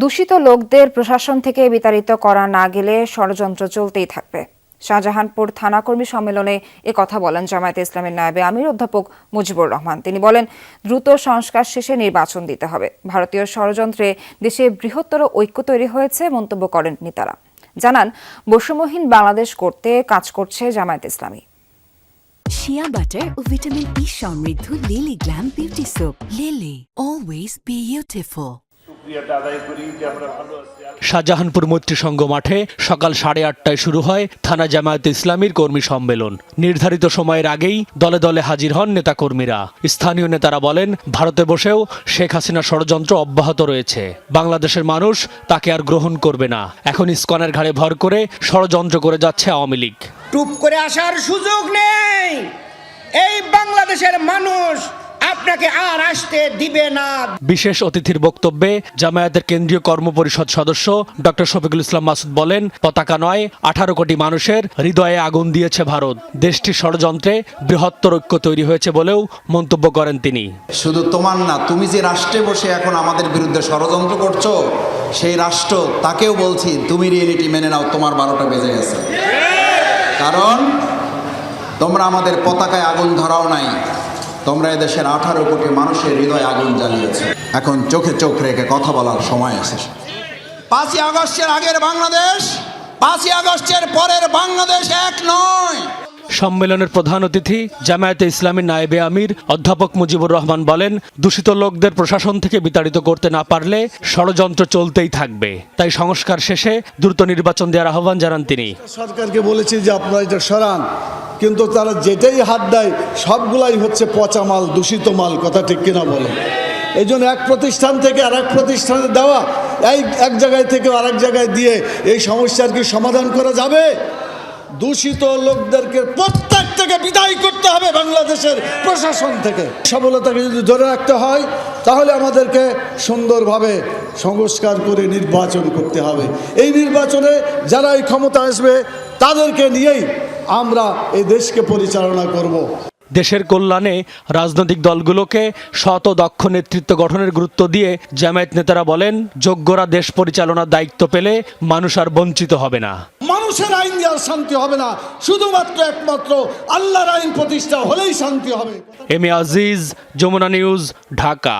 দূষিত লোকদের প্রশাসন থেকে বিতাড়িত করা না গেলে ষড়যন্ত্র চলতেই থাকবে। শাহজাহানপুর থানাকর্মী সম্মেলনে এ কথা বলেন জামায়াতে ইসলামের নায়েবে আমির অধ্যাপক মুজিবুর রহমান। তিনি বলেন, দ্রুত সংস্কার শেষে নির্বাচন দিতে হবে। ভারতীয় ষড়যন্ত্রে দেশে বৃহত্তর ঐক্য তৈরি হয়েছে, মন্তব্য করেন নেতারা। জানান, বৈষম্যহীন বাংলাদেশ করতে কাজ করছে জামায়াত ইসলামী। শিয়া বাটার ও ভিটামিন ই সমৃদ্ধ Lily glam beauty soap Lily always beautiful Shahjahanpur Maitri Sangha মাঠে সকাল সাড়ে আটটায় শুরু হয় থানা জামায়াত ইসলামীর কর্মী সম্মেলন। নির্ধারিত সময়ের আগেই দলে দলে হাজির হন নেতাকর্মীরা। স্থানীয় নেতারা বলেন, ভারতে বসেও শেখ হাসিনা ষড়যন্ত্র অব্যাহত রয়েছে। বাংলাদেশের মানুষ তাকে আর গ্রহণ করবে না। এখন ইস্কনের ঘাড়ে ভর করে ষড়যন্ত্র করে যাচ্ছে আওয়ামী লীগ। টুপ করে আসার সুযোগ নেই। এই বাংলাদেশের মানুষ আপনাকে আর আসতে দিবে না। বিশেষ অতিথির বক্তব্যে জামায়াতের কেন্দ্রীয় কর্মপরিষদ সদস্য ডক্টর শফিকুল ইসলাম মাসুদ বলেন পতাকা নয় আঠারো কোটি মানুষের হৃদয়ে আগুন দিয়েছে ভারত। দেশটির ষড়যন্ত্রে বৃহত্তর ঐক্য তৈরি হয়েছে বলেও মন্তব্য করেন তিনি। শুধু তোমার না তুমি যে রাষ্ট্রে বসে এখন আমাদের বিরুদ্ধে ষড়যন্ত্র করছ সেই রাষ্ট্র তাকেও বলছি তুমি রিয়েলিটি মেনে নাও তোমার বারোটা বেজে গেছে। কারণ তোমরা আমাদের পতাকায় আগুন ধরাও নাই। তোমরা এদেশের আঠারো কোটি মানুষের হৃদয় আগুন জ্বালিয়েছে। এখন চোখে চোখ রেখে কথা বলার সময় এসেছে। পাঁচই আগস্টের আগের বাংলাদেশ, পাঁচই আগস্টের পরের বাংলাদেশ এক নয়। সম্মেলনের প্রধান অতিথি জামায়াতে ইসলামীর নায়েবে আমির অধ্যাপক মুজিবুর রহমান বলেন, দূষিত লোকদের প্রশাসন থেকে বিতাড়িত করতে না পারলে ষড়যন্ত্র চলতেই থাকবে। তাই সংস্কার শেষে দ্রুত নির্বাচন দেওয়ার আহ্বান জানান তিনি। সরকারকে বলেছি যে আপনারা এটা সরান, কিন্তু তারা যেটাই হাত দেয়, সবগুলাই হচ্ছে পচা মাল, দূষিত মাল, কথা ঠিক কিনা বলে এই জন্য এক প্রতিষ্ঠান থেকে আর এক প্রতিষ্ঠানে দেওয়া, এই এক জায়গায় থেকে আরেক জায়গায় দিয়ে এই সমস্যার কি সমাধান করা যাবে? দূষিত লোকদেরকে প্রত্যেক থেকে বিদায় করতে হবে বাংলাদেশের প্রশাসন থেকে। সফলতাকে যদি ধরে রাখতে হয়, তাহলে আমাদেরকে সুন্দরভাবে সংস্কার করে নির্বাচন করতে হবে। এই নির্বাচনে যারা এই ক্ষমতা আসবে, তাদেরকে নিয়েই আমরা এই দেশকে পরিচালনা করব। দেশের কল্যাণে রাজনৈতিক দলগুলোকে শত দক্ষ নেতৃত্ব গঠনের গুরুত্ব দিয়ে জামায়াত নেতারা বলেন, যোগ্যরা দেশ পরিচালনার দায়িত্ব পেলে মানুষ আর বঞ্চিত হবে না। মানুষের আইন দেওয়ার শান্তি হবে না। শুধুমাত্র একমাত্র আল্লাহর আইন প্রতিষ্ঠা হলেই শান্তি হবে। M A Aziz, Jamuna news, Dhaka.